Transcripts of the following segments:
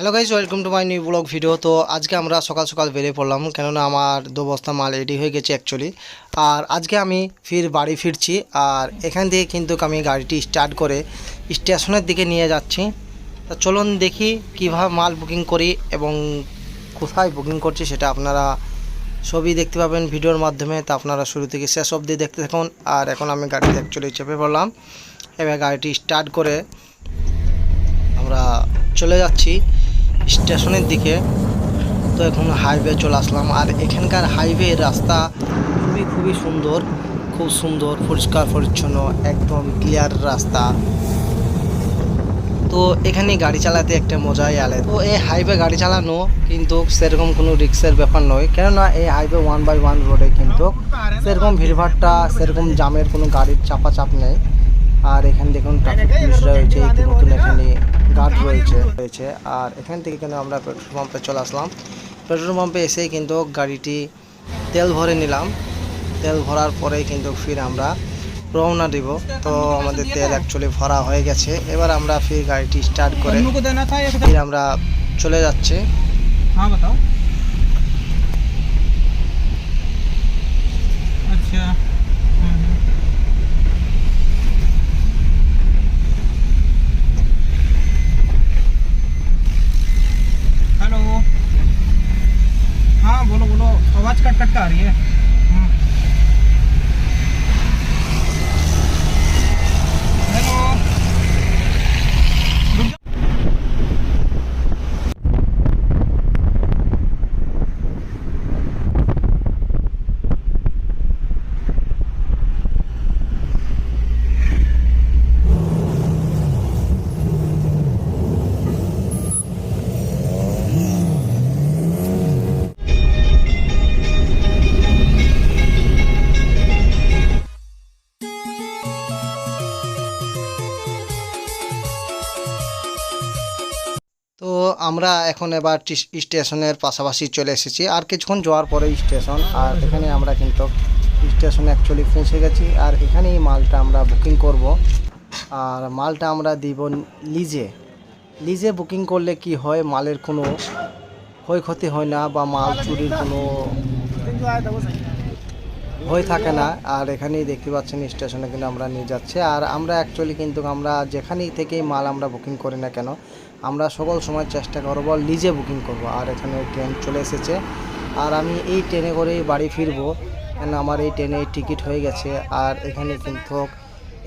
Hello guys welcome to my new blog video তো আজকে আমরা সকাল সকাল বেরিয়ে পড়লাম, কেননা আমার দু বস্তা মাল রেডি হয়ে গেছে অ্যাকচুয়ালি আর আজকে আমি ফির বাড়ি ফিরছি, আর এখান থেকে কিন্তু আমি গাড়িটি স্টার্ট করে স্টেশনের দিকে নিয়ে যাচ্ছি। তা চলুন দেখি কীভাবে মাল বুকিং করি এবং কোথায় বুকিং করছি সেটা আপনারা ছবি দেখতে পাবেন ভিডিওর মাধ্যমে। তা আপনারা শুরু থেকে শেষ অবধি দেখতে থাকুন, আর এখন আমি গাড়িতে অ্যাকচুয়ালি চেপে পড়লাম। এবার গাড়িটি স্টার্ট করে আমরা চলে যাচ্ছি। স্টেশনের দিকে। তো এখন হাইওয়ে চলে আসলাম। আর এখানকার হাইওয়ে রাস্তা খুবই খুবই সুন্দর। খুব সুন্দর, পরিষ্কার, পরিচ্ছন্ন, একদম ক্লিয়ার রাস্তা। তো এখানে গাড়ি চালাতে একটা মজাই আলে তো এই হাইওয়ে গাড়ি চালানো কিন্তু সেরকম কোনো রিক্সের ব্যাপার নয়। কেননা এই হাইওয়ে ওয়ান বাই ওয়ান রোডে কিন্তু সেরকম ভিড়ভাড়টা, সেরকম জামের কোনো গাড়ির চাপা চাপ নেই। আর এখানে দেখুন ট্রাফিক পুলিশ রয়েছে ইতিমধ্যে এখানে গার্ড রয়েছে। রয়েছে। আর এখান থেকে কিন্তু আমরা পেট্রোল পাম্পে চলে আসলাম। পেট্রোল পাম্পে এসেই কিন্তু গাড়িটি তেল ভরে নিলাম। তেল ভরার পরেই কিন্তু ফির আমরা রওনা দিব। তো আমাদের তেল অ্যাকচুয়ালি ভরা হয়ে গেছে। এবার আমরা ফির গাড়িটি স্টার্ট করে ফির আমরা চলে যাচ্ছি। হ্যাঁ आ रही है আমরা এখন এবার স্টেশনের পাশাপাশি চলে এসেছি। আর কিছুক্ষণ যাওয়ার পরে স্টেশন। আর এখানে আমরা কিন্তু স্টেশনে অ্যাকচুয়ালি পৌঁছে গেছি। আর এখানেই মালটা আমরা বুকিং করব। আর মালটা আমরা দিব লিজে। লিজে বুকিং করলে কি হয়? মালের কোনো ক্ষয়ক্ষতি হয় না বা মাল চুরির কোনো ভয় থাকে না। আর এখানেই দেখতে পাচ্ছেন স্টেশনে কিন্তু আমরা নিয়ে যাচ্ছি। আর আমরা অ্যাকচুয়ালি কিন্তু আমরা যেখানেই থেকেই মাল আমরা বুকিং করি না কেন আমরা সকল সময় চেষ্টা করব লিজে বুকিং করব। আর এখানে ট্রেন চলে এসেছে। আর আমি এই ট্রেনে করেই বাড়ি ফিরবো। কেন আমার এই ট্রেনে টিকিট হয়ে গেছে। আর এখানে কিন্তু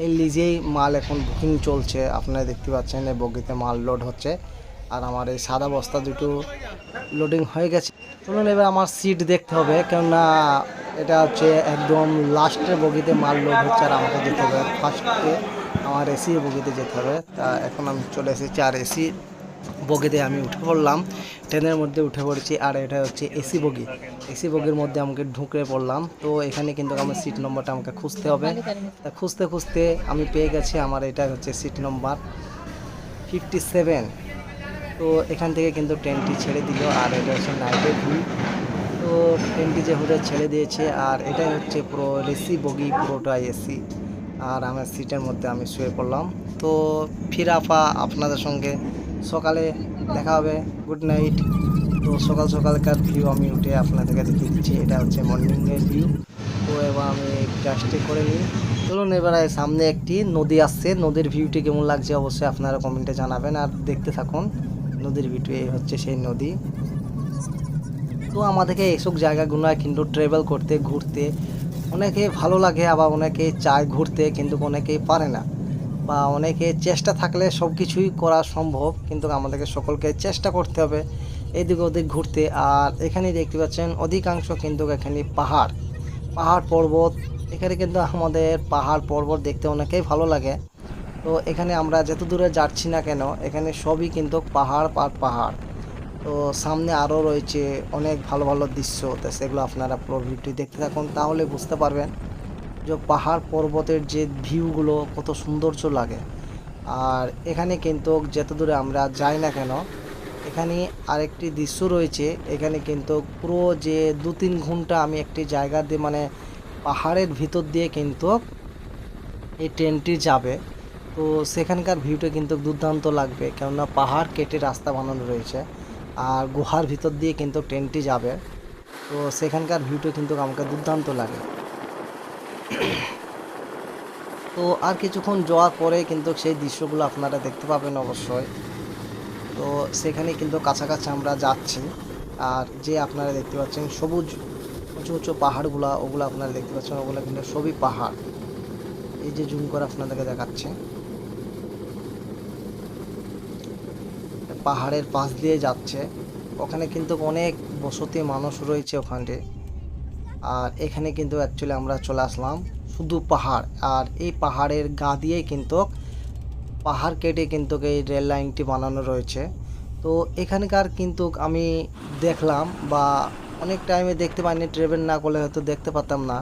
এই লিজেই মাল এখন বুকিং চলছে। আপনারা দেখতে পাচ্ছেন, এই বগিতে মাল লোড হচ্ছে। আর আমার এই সাদা বস্তা দুটো লোডিং হয়ে গেছে। চলুন এবার আমার সিট দেখতে হবে। কেননা এটা হচ্ছে একদম লাস্টের বগিতে মাল লোড হচ্ছে। আর আমাকে যেতে হবে ফার্স্টে আমার এসি বগিতে যেতে হবে। তা এখন আমি চলে এসেছি আর এসি বগিতে আমি উঠে পড়লাম। ট্রেনের মধ্যে উঠে পড়েছি আর এটা হচ্ছে এসি বগি। এসি বগির মধ্যে আমাকে ঢুকে পড়লাম। তো এখানে কিন্তু আমার সিট নম্বরটা আমাকে খুঁজতে হবে। তা খুঁজতে খুঁজতে আমি পেয়ে গেছি আমার এটা হচ্ছে সিট নম্বর ফিফটি সেভেন। তো এখান থেকে কিন্তু ট্রেনটি ছেড়ে দিল আর এটা হচ্ছে নাইটের ভিউ তো ট্রেনটি যে হুটে ছেড়ে দিয়েছে আর এটাই হচ্ছে পুরো এসি বগি, পুরোটাই এসি। আর আমার সিটের মধ্যে আমি শুয়ে পড়লাম। তো ফিরাফা আপনাদের সঙ্গে সকালে দেখা হবে। গুড নাইট তো সকাল সকালকার ভিউ আমি উঠে আপনাদের কাছে দিচ্ছি। এটা হচ্ছে মর্নিংয়ের ভিউ তো এবার আমি জাস্টে করে নিই। চলুন এবার সামনে একটি নদী আসছে। নদীর ভিউটি কেমন লাগছে অবশ্যই আপনারা কমেন্টে জানাবেন আর দেখতে থাকুন। নদীর ভিউটি হচ্ছে সেই নদী। তো আমাদেরকে এইসব জায়গাগুলো কিন্তু ট্রাভেল করতে, ঘুরতে অনেকে ভালো লাগে, আবার অনেকে চায় ঘুরতে কিন্তু অনেকেই পারে না। বা অনেকে চেষ্টা থাকলে সব কিছুই করা সম্ভব, কিন্তু আমাদেরকে সকলকে চেষ্টা করতে হবে এদিক ওদিক ঘুরতে। আর এখানে দেখতে পাচ্ছেন অধিকাংশ কিন্তু এখানে পাহাড়। পাহাড় পর্বত, এখানে কিন্তু আমাদের পাহাড় পর্বত দেখতে অনেকেই ভালো লাগে। তো এখানে আমরা যত দূরে যাচ্ছি না কেন, এখানে সবই কিন্তু পাহাড় আর পাহাড়। তো সামনে আরও রয়েছে অনেক ভালো ভালো দৃশ্য। তো সেগুলো আপনারা পুরো ভিডিওটি দেখতে থাকুন, তাহলে বুঝতে পারবেন যে পাহাড় পর্বতের যে ভিউগুলো কত সৌন্দর্য লাগে। আর এখানে কিন্তু যত দূরে আমরা যাই না কেন, এখানে আরেকটি দৃশ্য রয়েছে। এখানে কিন্তু পুরো যে দু তিন ঘণ্টা আমি একটি জায়গা দিয়ে মানে পাহাড়ের ভিতর দিয়ে কিন্তু এই ট্রেনটি যাবে। তো সেখানকার ভিউটা কিন্তু দুর্দান্ত লাগবে, কেননা পাহাড় কেটে রাস্তা বানানো রয়েছে। আর গুহার ভিতর দিয়ে কিন্তু ট্রেনটি যাবে। তো সেখানকার ভিউটা কিন্তু আমাকে দুর্দান্ত লাগে। তো আর কিছুক্ষণ যাওয়ার পরে কিন্তু সেই দৃশ্যগুলো আপনারা দেখতে পাবেন অবশ্যই। তো সেখানে কিন্তু কাছাকাছি আমরা যাচ্ছি। আর যে আপনারা দেখতে পাচ্ছেন সবুজ, উঁচু উঁচু পাহাড়গুলো, ওগুলো আপনারা দেখতে পাচ্ছেন। ওগুলো কিন্তু সবই পাহাড়। এই যে জুম করে আপনাদেরকে দেখাচ্ছে। পাহাড়ের পাশ দিয়ে যাচ্ছে। ওখানে কিন্তু অনেক বসতি মানুষ রয়েছে ওখানে। আর এখানে কিন্তু অ্যাকচুয়ালি আমরা চলে আসলাম শুধু পাহাড়। আর এই পাহাড়ের গা দিয়েই কিন্তু পাহাড় কেটে কিন্তু এই রেল লাইনটি বানানো রয়েছে। তো এখানকার কিন্তু আমি দেখলাম বা অনেক টাইমে দেখতে পাইনি ট্রেভেল না করলে হয়তো দেখতে পারতাম না।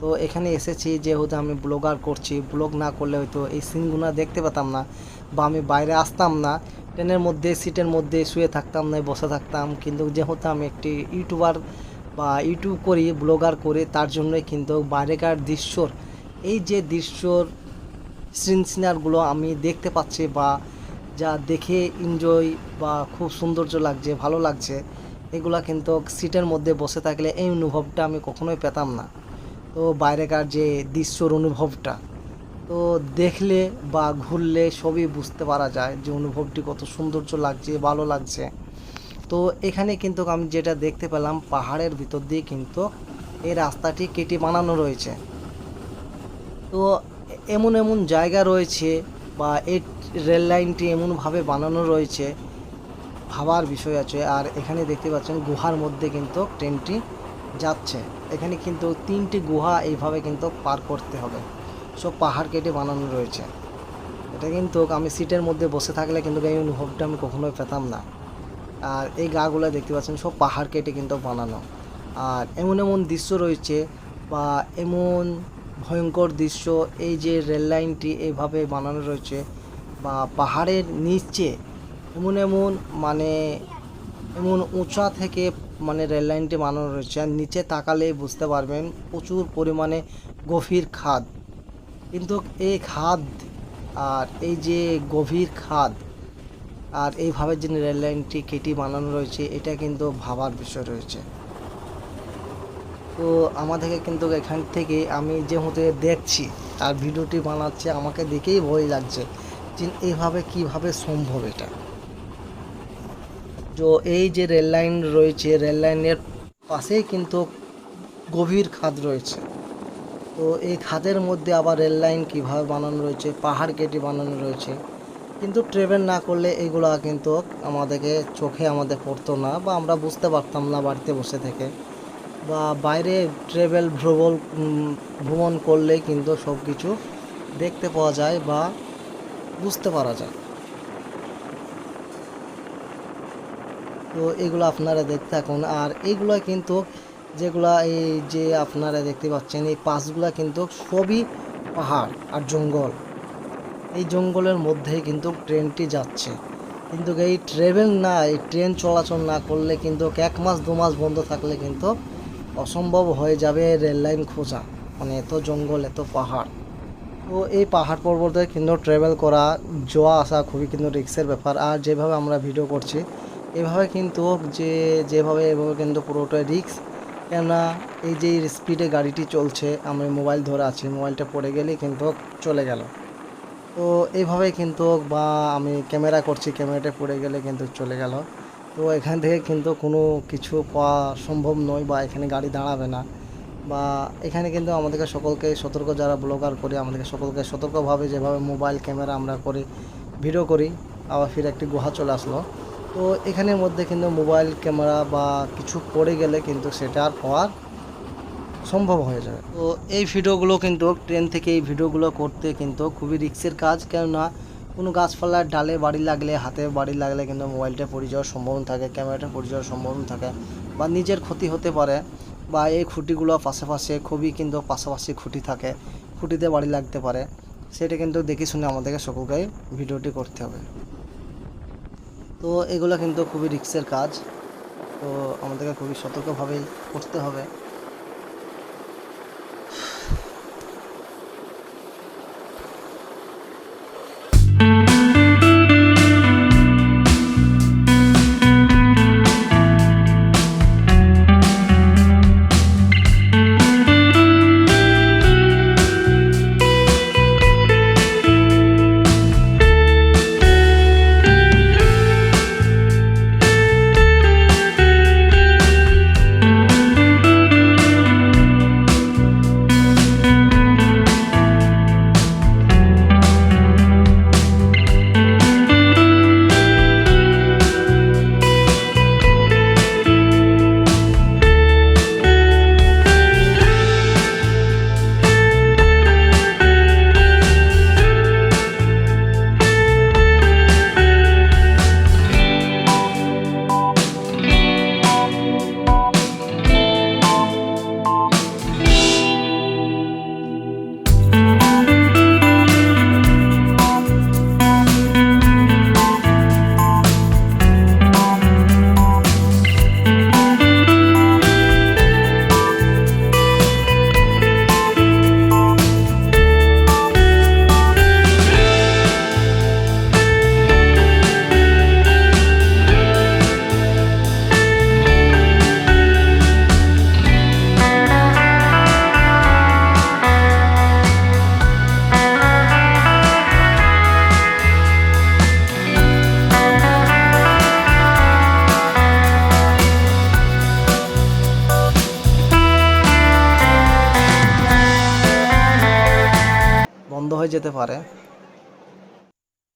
তো এখানে এসেছি যেহেতু আমি ব্লগার করছি ব্লগ না করলে হয়তো এই সিনগুলো দেখতে পেতাম না বা আমি বাইরে আসতাম না। ট্রেনের মধ্যে, সিটের মধ্যে শুয়ে থাকতাম না, বসে থাকতাম। কিন্তু যেহেতু আমি একটি ইউটিউবার বা ইউটিউব করি, ব্লগার করি, তার জন্যই কিন্তু বাইরেকার দৃশ্যর, এই যে দৃশ্যর সিন সিনারগুলো আমি দেখতে পাচ্ছি বা যা দেখে এনজয় বা খুব সৌন্দর্য লাগছে, ভালো লাগছে, এগুলা কিন্তু সিটের মধ্যে বসে থাকলে এই অনুভবটা আমি কখনোই পেতাম না। তো বাইরেকার যে দৃশ্যর অনুভবটা তো দেখলে বা ঘুরলে সবই বুঝতে পারা যায় যে অনুভবটি কত সৌন্দর্য লাগছে, ভালো লাগছে। তো এখানে কিন্তু আমি যেটা দেখতে পেলাম, পাহাড়ের ভিতর দিয়ে কিন্তু এই রাস্তাটি কেটে বানানো রয়েছে। তো এমন এমন জায়গা রয়েছে বা এই রেল লাইনটি এমনভাবে বানানো রয়েছে, ভাবার বিষয় আছে। আর এখানে দেখতে পাচ্ছেন গুহার মধ্যে কিন্তু ট্রেনটি যাচ্ছে। এখানে কিন্তু তিনটি গুহা এইভাবে কিন্তু পার করতে হবে। সব পাহাড় কেটে বানানো রয়েছে। এটা কিন্তু আমি সিটের মধ্যে বসে থাকলে কিন্তু এই অনুভবটা আমি কখনোই পেতাম না। আর এই গাগুলো দেখতে পাচ্ছেন, সব পাহাড় কেটে কিন্তু বানানো। আর এমন এমন দৃশ্য রয়েছে বা এমন ভয়ঙ্কর দৃশ্য, এই যে রেল লাইনটি এইভাবে বানানো রয়েছে বা পাহাড়ের নিচে এমন এমন মানে এমন উঁচা থেকে মানে রেল লাইনটি বানানো রয়েছে। আর নিচে তাকালেই বুঝতে পারবেন প্রচুর পরিমাণে গভীর খাদ। কিন্তু এই খাদ আর এই যে গভীর খাদ আর এইভাবে যে রেল লাইনটি কেটে বানানো রয়েছে, এটা কিন্তু ভাবার বিষয় রয়েছে। তো আমাদেরকে কিন্তু এখান থেকে আমি যেহেতু দেখছি আর ভিডিওটি বানাচ্ছে, আমাকে দেখেই ভয় লাগছে যে এইভাবে কীভাবে সম্ভব এটা। তো এই যে রেল লাইন রয়েছে, রেল লাইনের পাশেই কিন্তু গভীর খাদ রয়েছে। তো এই খাদের মধ্যে আবার রেল লাইন কীভাবে বানানো রয়েছে, পাহাড় কেটে বানানো রয়েছে, কিন্তু ট্রেভেল না করলে এগুলো কিন্তু আমাদেরকে চোখে আমাদের পড়তো না বা আমরা বুঝতে পারতাম না বাড়িতে বসে থেকে। বা বাইরে ট্রেভেল ভ্রমণ ভ্রমণ করলে কিন্তু সব কিছু দেখতে পাওয়া যায় বা বুঝতে পারা যায়। তো এগুলো আপনারা দেখতে থাকুন। আর এইগুলো কিন্তু যেগুলা এই যে আপনারা দেখতে পাচ্ছেন, এই পাশগুলা কিন্তু সবই পাহাড় আর জঙ্গল। এই জঙ্গলের মধ্যে কিন্তু ট্রেনটি যাচ্ছে। কিন্তু এই ট্রেভেল না, এই ট্রেন চলাচল না করলে কিন্তু এক মাস, দু মাস বন্ধ থাকলে কিন্তু অসম্ভব হয়ে যাবে রেল লাইন খোঁজা। মানে এত জঙ্গল, এত পাহাড়। তো এই পাহাড় পর্বতে কিন্তু ট্রাভেল করা, যাওয়া আসা খুবই কিন্তু রিক্সের ব্যাপার। আর যেভাবে আমরা ভিডিও করছি, এভাবে কিন্তু যে, যেভাবে, এভাবে কিন্তু পুরোটাই রিক্স কেননা এই যে স্পিডে গাড়িটি চলছে, আমি মোবাইল ধরে আছি মোবাইলটা পড়ে গেলেই কিন্তু চলে গেল। তো এইভাবে কিন্তু বা আমি ক্যামেরা করছি, ক্যামেরাটা পড়ে গেলে কিন্তু চলে গেল। তো এখান থেকে কিন্তু কোনো কিছু পাওয়া সম্ভব নয় বা এখানে গাড়ি দাঁড়াবে না। বা এখানে কিন্তু আমাদেরকে সকলকে সতর্ক, যারা ব্লগার করি, আমাদেরকে সকলকে সতর্কভাবে যেভাবে মোবাইল ক্যামেরা আমরা করি ভিডিও করি, আবার ফিরে একটি গুহা চলে আসলো। তো এখানের মধ্যে কিন্তু মোবাইল ক্যামেরা বা কিছু পড়ে গেলে কিন্তু সেটা আর পাওয়ার সম্ভব হয়ে যাবে তো এই ভিডিওগুলো কিন্তু ট্রেন থেকে এই ভিডিওগুলো করতে কিন্তু খুবই রিক্সের কাজ। কেননা কোনো গাছপালার ডালে বাড়ি লাগলে, হাতে বাড়ি লাগলে কিন্তু মোবাইলটা পড়ে যাওয়ার সম্ভাবনা থাকে, ক্যামেরাটা পড়ে যাওয়ার সম্ভাবনা থাকে বা নিজের ক্ষতি হতে পারে বা এই খুঁটিগুলো পাশাপাশি খুবই কিন্তু পাশাপাশি খুঁটি থাকে, খুঁটিতে বাড়ি লাগতে পারে। সেটা কিন্তু দেখে শুনে আমাদেরকে সকলকে ভিডিওটি করতে হবে। তো এগুলো কিন্তু খুবই রিক্সের কাজ। তো আমাদেরকে খুবই সতর্কভাবেই করতে হবে।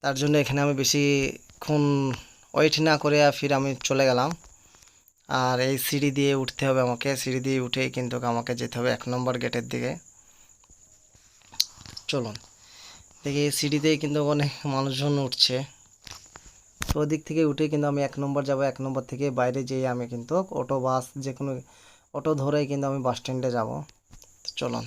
তার জন্য এখানে আমি বেশিক্ষণ ওয়েট না করে ফির আমি চলে গেলাম। আর এই সিঁড়ি দিয়ে উঠতে হবে আমাকে। সিঁড়ি দিয়ে উঠেই কিন্তু আমাকে যেতে হবে এক নম্বর গেটের দিকে। চলুন। দেখি এই সিঁড়িতেই কিন্তু অনেক মানুষজন উঠছে। তো ওদিক থেকে উঠে কিন্তু আমি এক নম্বর যাব, এক নম্বর থেকে বাইরে যেয়ে আমি কিন্তু অটো, বাস যে কোনো অটো ধরেই কিন্তু আমি বাস স্ট্যান্ডে যাব। চলুন।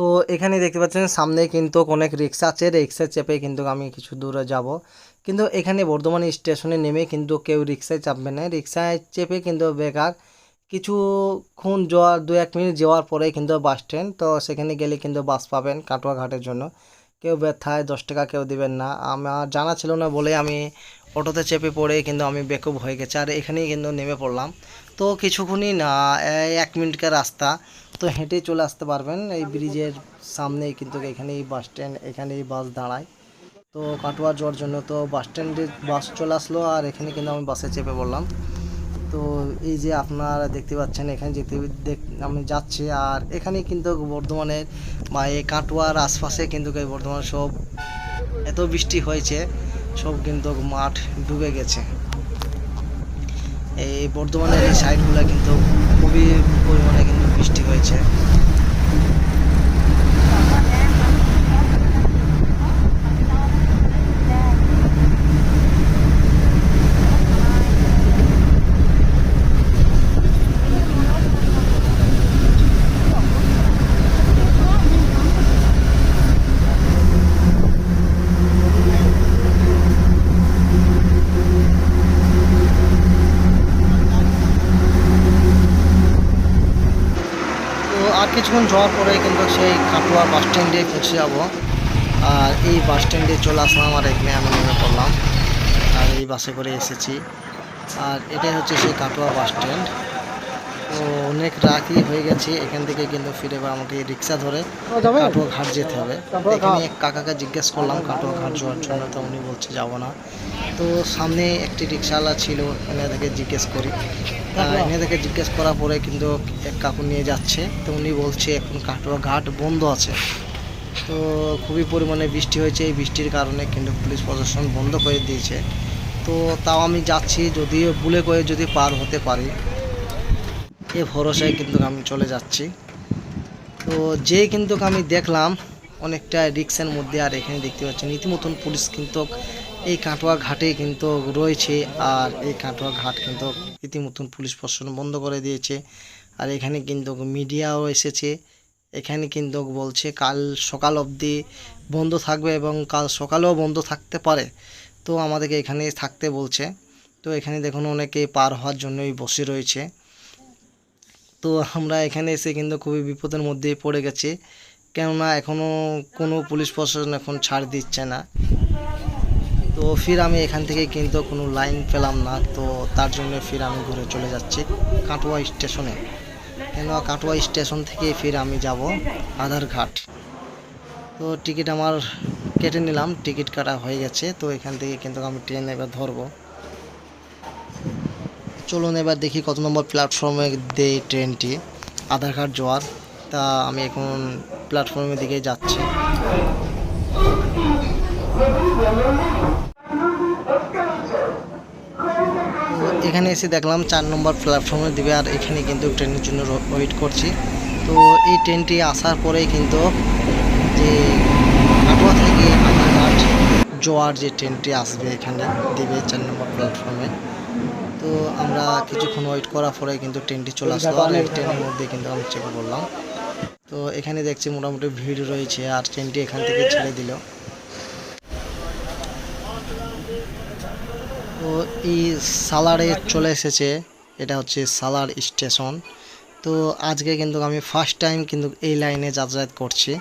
তো এখানে দেখতে পাচ্ছেন সামনে কিন্তু অনেক রিক্সা আছে। রিক্সা চেপে কিন্তু আমি কিছু দূরে যাব। কিন্তু এখানে বর্ধমান স্টেশনে নেমে কিন্তু কেউ রিক্সায় চাপবে না। রিক্সায় চেপে কিন্তু বেকার কিছুক্ষণ যাওয়ার দু এক মিনিট যাওয়ার পরে কিন্তু বাস স্ট্যান্ড তো সেখানে গেলে কিন্তু বাস পাবেন কাটোয়া ঘাটের জন্য। কেউ ব্যথায়, দশ টাকা কেউ দিবেন না। আমার জানা ছিল না বলে আমি অটোতে চেপে পড়ে কিন্তু আমি বেকুব হয়ে গেছে। আর এখানেই কিন্তু নেমে পড়লাম। তো কিছুক্ষণই না এক মিনিটের রাস্তা। তো হেঁটে চলে আসতে পারবেন এই ব্রিজের সামনেই কিন্তু এখানেই বাস স্ট্যান্ড এখানেই বাস দাঁড়ায়। তো কাটোয়া যাওয়ার জন্য তো বাস স্ট্যান্ডে বাস চলে আসলো আর এখানে কিন্তু আমি বাসে চেপে পড়লাম। তো এই যে আপনারা দেখতে পাচ্ছেন এখানে যেতে দেখ আমি যাচ্ছি আর এখানে কিন্তু বর্ধমানের বা এই কাটোয়ার আশপাশে কিন্তু এই বর্ধমান সব এত বৃষ্টি হয়েছে সব কিন্তু মাঠ ডুবে গেছে। এই বর্ধমানের এই সাইডগুলো কিন্তু খুবই পরিমাণে কিন্তু বৃষ্টি হয়েছে তো আর কিছুক্ষণ যাওয়ার পরে কিন্তু সেই কাটোয়া বাস স্ট্যান্ডে পৌঁছে যাব। আর এই বাস স্ট্যান্ডে চলে আসলাম আর এখানে আমি নেমে করলাম আর এই বাসে করে এসেছি। আর এটাই হচ্ছে সেই কাটোয়া বাস স্ট্যান্ড অনেক রাতই হয়ে গেছে এখান থেকে কিন্তু ফিরে বা আমাকে রিক্সা ধরে কাটোয়া ঘাট যেতে হবে। এখানে এক কাকাকে জিজ্ঞেস করলাম কাটোয়া ঘাট যাওয়ার জন্য তো উনি বলছে যাব না। তো সামনে একটি রিক্সাওয়ালা ছিল এনে থেকে জিজ্ঞেস করি। এনে থেকে জিজ্ঞেস করার পরে কিন্তু এক কাকু নিয়ে যাচ্ছে। তো উনি বলছে এখন কাটোয়া ঘাট বন্ধ আছে। তো খুবই পরিমাণে বৃষ্টি হয়েছে। এই বৃষ্টির কারণে কিন্তু পুলিশ প্রশাসন বন্ধ করে দিয়েছে। তো তাও আমি যাচ্ছি যদিও ভুলে করে যদি পার হতে পারি এ ভরসায় কিন্তু আমি চলে যাচ্ছি। তো যে কিন্তু আমি দেখলাম, অনেকটা রিক্সের মধ্যে আর এখানে দেখতে পাচ্ছেন রীতিমতন পুলিশ কিন্তু এই কাটোয়া ঘাটে কিন্তু রয়েছে আর এই কাটোয়া ঘাট কিন্তু ইতিমতন পুলিশ প্রশাসন বন্ধ করে দিয়েছে। আর এখানে কিন্তু মিডিয়াও এসেছে, এখানে কিন্তু বলছে কাল সকাল অবধি বন্ধ থাকবে এবং কাল সকালেও বন্ধ থাকতে পারে। তো আমাদেরকে এখানে থাকতে বলছে। তো এখানে দেখুন অনেকে পার হওয়ার জন্যই বসে রয়েছে। তো আমরা এখানে এসে কিন্তু খুবই বিপদের মধ্যে পড়ে গেছি। কেননা এখনও কোনো পুলিশ প্রশাসন এখন ছাড় দিচ্ছে না। তো ফির আমি এখান থেকে কিন্তু কোনো লাইন পেলাম না। তো তার জন্য ফির আমি ঘুরে চলে যাচ্ছি কাটোয়া স্টেশনে। কেন কাটোয়া স্টেশন থেকে ফির আমি যাব আধার ঘাট। তো টিকিট আমার কেটে নিলাম। টিকিট কাটা হয়ে গেছে। তো এখান থেকে কিন্তু আমি ট্রেন এবার ধরবো। চলুন এবার দেখি কত নম্বর প্ল্যাটফর্মে দেয় ট্রেনটি আধার কার্ড, জোয়ার। তা আমি এখন প্ল্যাটফর্মের দিকে যাচ্ছি। এখানে এসে দেখলাম চার নম্বর প্ল্যাটফর্মে দিবে আর এখানে কিন্তু ট্রেনের জন্য ওয়েট করছি। তো এই ট্রেনটি আসার পরেই কিন্তু যে কাটোয়া থেকে আমিরঘাট জোয়ার যে ট্রেনটি আসবে এখানে, দিবে চার নম্বর প্ল্যাটফর্মে তো আমরা কিছুক্ষণ ওয়েট করার পরে কিন্তু ট্রেনটি চলে আসলো। আর এই ট্রেনের মধ্যে কিন্তু আমি চেপে পড়লাম তো এখানে দেখছি মোটামুটি ভিড় রয়েছে আর ট্রেনটি এখান থেকে ছেড়ে দিল। তো এই সালারে চলে এসেছে, এটা হচ্ছে সালার স্টেশন। তো আজকে কিন্তু আমি ফার্স্ট টাইম কিন্তু এই লাইনে যাতায়াত করছি।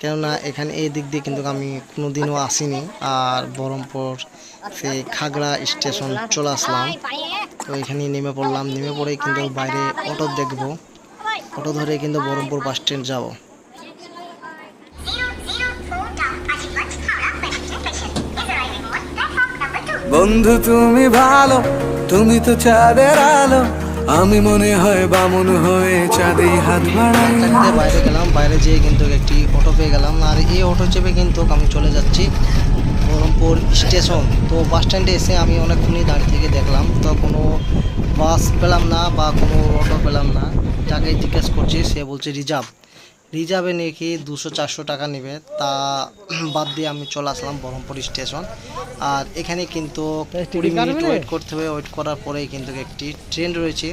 কেননা এখানে এই দিক দিয়ে কিন্তু আমি কোনো দিনও আসিনি। আর বহরমপুর সেই খাগড়া স্টেশন চলে আসলাম। তো এখানে নেমে পড়লাম। নেমে পড়েই কিন্তু বাইরে অটো দেখব। অটো ধরে কিন্তু বহরমপুর বাস স্ট্যান্ড যাব। বন্ধু তুমি ভালো তুমি তো চাঁদের আলো। আমি মনে হয় বামন হয়ে চাঁদে হাত বাড়াই। বাইরে গেলাম। বাইরে যেয়ে কিন্তু একটি অটো পেয়ে গেলাম। আর এই অটো চেপে কিন্তু আমি চলে যাচ্ছি বহরমপুর স্টেশন। তো বাস স্ট্যান্ডে এসে আমি অনেকক্ষণই দাঁড়িয়ে থেকে দেখলাম। তো কোনো বাস পেলাম না বা কোনো অটো পেলাম না। যাকে জিজ্ঞেস করছি সে বলছে রিজার্ভ। রিজার্ভে নাকি দুশো চারশো টাকা নেবে তা বাদ দিয়ে আমি চলে আসলাম বহরমপুর স্টেশন। আর এখানে কিন্তু কুড়ি মিনিট ওয়েট করতে হবে। ওয়েট করার পরেই কিন্তু একটি ট্রেন রয়েছে।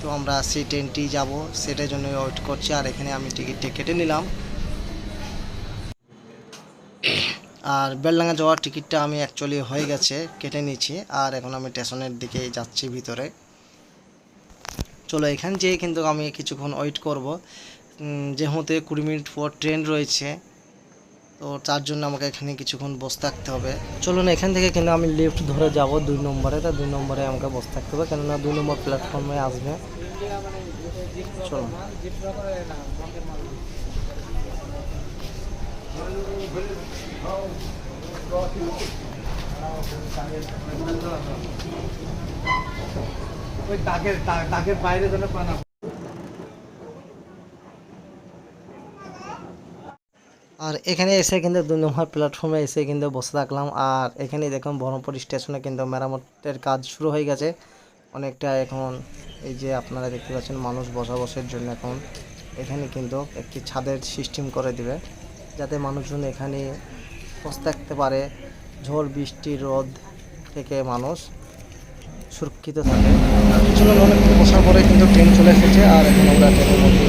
তো আমরা সেই ট্রেনটি যাব সেটার জন্য ওয়েট করছি। আর এখানে আমি টিকিটটি কেটে নিলাম। আর বেলডাঙ্গা যাওয়ার টিকিটটা আমি অ্যাকচুয়ালি হয়ে গেছে, কেটে নিয়েছি আর এখন আমি স্টেশনের দিকে যাচ্ছি ভিতরে। চলো এখান যেয়ে কিন্তু আমি কিছুক্ষণ ওয়েট করব। যেহেতু কুড়ি মিনিট পর ট্রেন রয়েছে, তো তার জন্য আমাকে এখানে কিছুক্ষণ বসে থাকতে হবে। চলুন এখান থেকে কিন্তু আমি লিফট ধরে যাব দুই নম্বরে। তা দুই নম্বরে আমাকে বসে থাকতে হবে, কেননা দুই নম্বর প্ল্যাটফর্মে আসবে। চলুন আর এখানে এসে কিন্তু দুই নম্বর প্ল্যাটফর্মে এসে কিন্তু বসে থাকলাম। আর এখানে দেখুন বহরমপুর স্টেশনে কিন্তু মেরামতের কাজ শুরু হয়ে গেছে। অনেকটা এখন এই যে আপনারা দেখতে পাচ্ছেন মানুষ বসবাসের জন্য এখন। এখানে কিন্তু একটি ছাদের সিস্টেম করে দিবে। যাতে মানুষজন এখানে বসে থাকতে পারে। ঝড় বৃষ্টি, রোদ থেকে মানুষ সুরক্ষিত থাকে। চলুন অনেকক্ষণ বসার পরে কিন্তু ট্রেন চলে এসেছে আর এখন আমরা ট্রেনের মধ্যে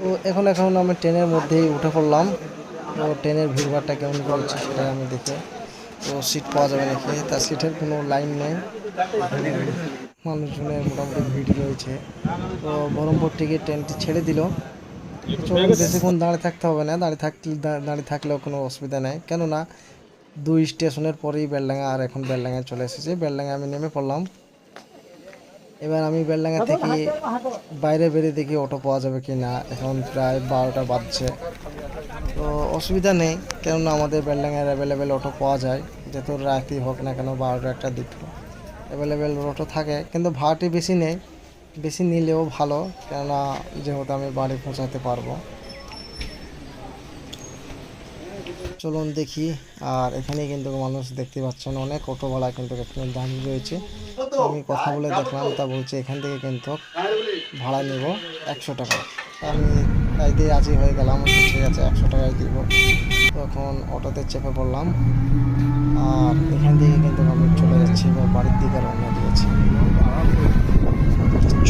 তো এখন এখন আমি ট্রেনের মধ্যেই উঠে পড়লাম। তো ট্রেনের ভিড়ভাড়টা কেমন করছে সেটাই আমি দেখে। তো সিট পাওয়া যাবে নাকি? তা সিটের কোনো লাইন নেই। মানুষজনের মোটামুটি ভিড় রয়েছে। তো বহরমপুর থেকে ট্রেনটি ছেড়ে দিল। চলুন বেশিক্ষণ দাঁড়িয়ে থাকতে হবে না। দাঁড়িয়ে থাকলে দাঁড়িয়ে থাকলেও কোনো অসুবিধা নেই। কেননা দুই স্টেশনের পরেই বেলডাঙ্গা আর এখন বেলডাঙ্গায় চলে এসেছে। বেলডাঙ্গা আমি নেমে পড়লাম। এবার আমি বেলডাঙ্গা থেকে বাইরে বেরিয়ে দেখি অটো পাওয়া যাবে কি না। এখন প্রায় বারোটা বাজছে। তো অসুবিধা নেই। কেননা আমাদের বেলডাঙ্গায় অ্যাভেলেবেল অটো পাওয়া যায়। যত রাতই হোক না কেন বারোটা একটা দিকে। অ্যাভেলেবেল অটো থাকে, কিন্তু ভাড়াটি বেশি নেই। বেশি নিলেও ভালো, কেননা যেহেতু আমি বাড়ি পৌঁছাতে পারব। চলুন দেখি, আর এখানে কিন্তু মানুষ দেখতে পাচ্ছেন, অনেক অটোওয়ালা কিন্তু এখানে দাঁড়িয়ে রয়েছে। আমি কথা বলে দেখলাম, তা বলছে এখান থেকে কিন্তু ভাড়া নেব একশো টাকা। আমি তাই দিয়ে রাজি হয়ে গেলাম ঠিক আছে, একশো টাকায় দিব। তখন অটোতে চেপে পড়লাম। আর এখান থেকে কিন্তু আমি চলে যাচ্ছি বা বাড়ির দিকে রওনা দিয়েছি।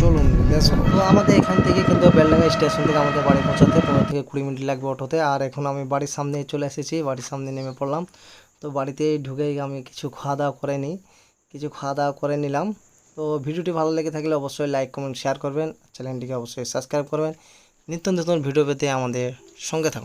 চলুন তো আমাদের এখান থেকে কিন্তু বেলডাঙ্গা স্টেশন থেকে আমাদের বাড়ি পৌঁছাতে পনেরো থেকে কুড়ি মিনিট লাগবে অটোতে। আর এখন আমি বাড়ির সামনে চলে এসেছি, বাড়ির সামনে নেমে পড়লাম। তো বাড়িতে ঢুকেই আমি কিছু খাওয়া দাওয়া করে নিই, কিছু খাওয়া দাওয়া করে নিলাম। তো ভিডিওটি ভালো লেগে থাকলে অবশ্যই লাইক, কমেন্ট, শেয়ার করবেন। চ্যানেলটিকে অবশ্যই সাবস্ক্রাইব করবেন। নিত্য নতুন ভিডিও পেতে আমাদের সঙ্গে থাকুন।